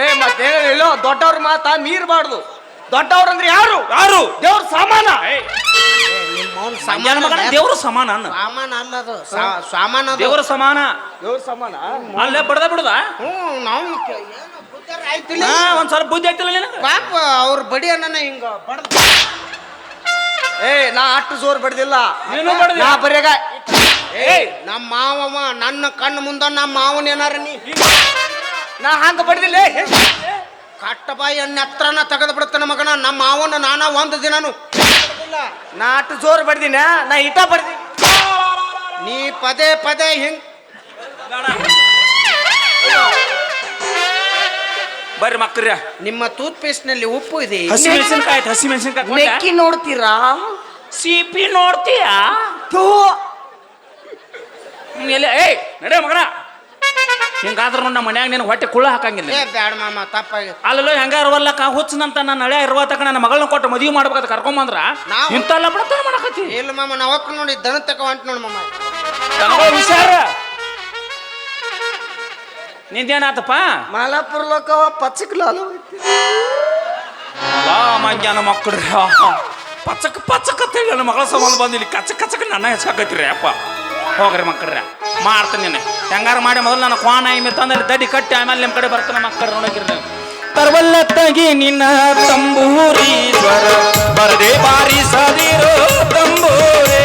ಏ ಮತ್ತೆ ಹೇಳೋ ದೊಡ್ಡವ್ರ ಮಾತಾ ಮೀರ್ಬಾರ್ದು. ದೊಡ್ಡವ್ರು ಅಂದ್ರೆ ಯಾರು? ಯಾರು? ದೇವ್ರ ಸಾಮಾನ. ಸಂಜಾನ ಮಗನ ಸಾಮಾನ ದೇವ್ರ ಸಮಾನ ಅನ್ನ. ಸಾಮಾನ ಅಲ್ಲದು ಸಾ- ಸಾಮಾನ ಅದು. ದೇವ್ರ ಸಮಾನ. ದೇವ್ರ ಸಾಮಾನ? ಅಲ್ಲೇ ಬಡ್ದ ಬಿಡದ? ಹ್ಞೂ ನಾವು ಆಯ್ತಿಲ್ಲ. ಒಂದ್ ಸ್ವಲ್ಪ ಬುದ್ಧಿ ಐತಿಲ್ಲ ನಿನಗ? ಪಾಪ ಅವ್ರ ಬಡಿ ಅನ್ನ ಹಿಂಗ ಬಡ್ದ. ಏ ನಾ ಅಷ್ಟು ಜೋರ್ ಬಡ್ದಿಲ್ಲ. ನೀನು ಬಡ್ದಿ. ನಾ ಬರೆಗ ಏಯ್ ನಮ್ಮ ಮಾವವ ನನ್ನ ಕಣ್ಣು ಮುಂದ ನಮ್ಮ ಮಾವನ ಏನಾರ ನೀ? ನಾ ಹಂಗ ಬಡ್ದಿಲ್ಲ ಏ. ಬಾಯಿ ಅಣ್ಣ ಹತ್ರನ ತೆಗೆದು ಬಿಡ್ತಾನ ಮಗನ. ನಮ್ಮ ಮಾವನ ನಾನ ಒಂದು ದಿನನು ನಾ ಅಟ್ಟು ಜೋರು ಬಡ್ದಿನ ನಾ ಇಟ ಬಡ್ದಿ ನೀ ಪದೇ ಪದೇ ಹಿಂಗ್ ಬರ್ರಿ ಮಕ್ಕಳ್ರಿ ನಿಮ್ಮ ಟೂತ್ ಪೇಸ್ಟ್ನಲ್ಲಿ ಉಪ್ಪು ಇದೆ. ಹಸಿ ಮೆಣಸಿನಕಾಯಿ ಹಸಿ ಮೆಣಸಿನಕಾಯಿ ನೆಕ್ಕಿ ನೋಡ್ತೀರಾ? ಸಿಪಿ ನೋಡ್ತೀಯಾ? ಥೂ. ಮೇಲೆ ಏಯ್ ನಡೆ ಮಗನ. ಹಿಂಗಾದ್ರ ನಮ್ಮ ಮನ್ಯಾಗ ನೀನು ಹೊಟ್ಟೆ ಕುಳ್ಳ ಹಾಕಂಗಿಲ್ಲ ಏ ಬ್ಯಾಡ ಮಾಮ ತಪ್ಪಾಗಿ. ಅಲ್ಲಲ್ಲೋ ಹೆಂಗ ಇರವಲ್ಲಕ್ಕ ಹುಚ್ಚನಂತ ನನ್ನ ಹಳೆ ತಕ್ಕ ನನ್ನ ಮಗಳನ್ನ ಕೊಟ್ಟು ಮದುವೆ ಮಾಡ್ಬೇಕಂತ ಕರ್ಕೊಂಬಂದ್ರ ನಾವು- ಇಂಥಲ್ಲ ಬಿಡತ್ತ ಮಾಡಕತ್ತಿ. ಇಲ್ಲ ಮಾಮ ನಾವಕ್ಕ ನೋಡಿ ದನ ತಕ ಹೊಂಟ್ ನೋಡಿ ಮಾಮ. ದನಗಳ ಹುಷಾರ. ನಿಂದೇನಾತಪ್ಪ? ಮಾಲಾಪುರ ಲೋಕ ಪಚ್ಚಕ್ ಲಾಲು ಲಾ ಮಂಗ್ಯಾನ ಮಕ್ಕಳ್ರಿ. ಪಚ್ಚಕ್ ಪಚ್ಚಕ್ ಅಂತ ಹೇಳಿ ನನ್ನ ಮಗಳ ಸಂಬಂಧ ಬಂದಿಲ್ಲಿ. ಇಲ್ಲಿ ಕಚ್ಚ ಕಚ್ಚಕ್ ನನ್ನ ಹೆಚ್ಕಾಕತ್ರಿ ಅಪ್ಪ. ಹೋಗ್ರಿ ಮಕ್ಕಳ್ರಿ. ಮಾಡ್ತೀನಿ ನೀನು. ಹೆಂಗಾರ ಮಾಡಿ ಮೊದಲು ನನ್ನ ಕ್ವಾನ ತಂದಲ್ಲಿ ದಡ್ಡಿ ಕಟ್ಟಿ ಆಮೇಲೆ ನಿಮ್ಮ ಕಡೆ ಬರ್ತಾನೆ ಮಕ್ಕಳು ನೋಡಕ್ರಿ ನೀವು. ತರವಲ್ಲ ತಗಿ ನಿನ್ನ ತಂಬೂರಿ ಸ್ವರ. ಬರದೆ ಬಾರಿ ಸದಿರೋ ತಂಬೂರಿ.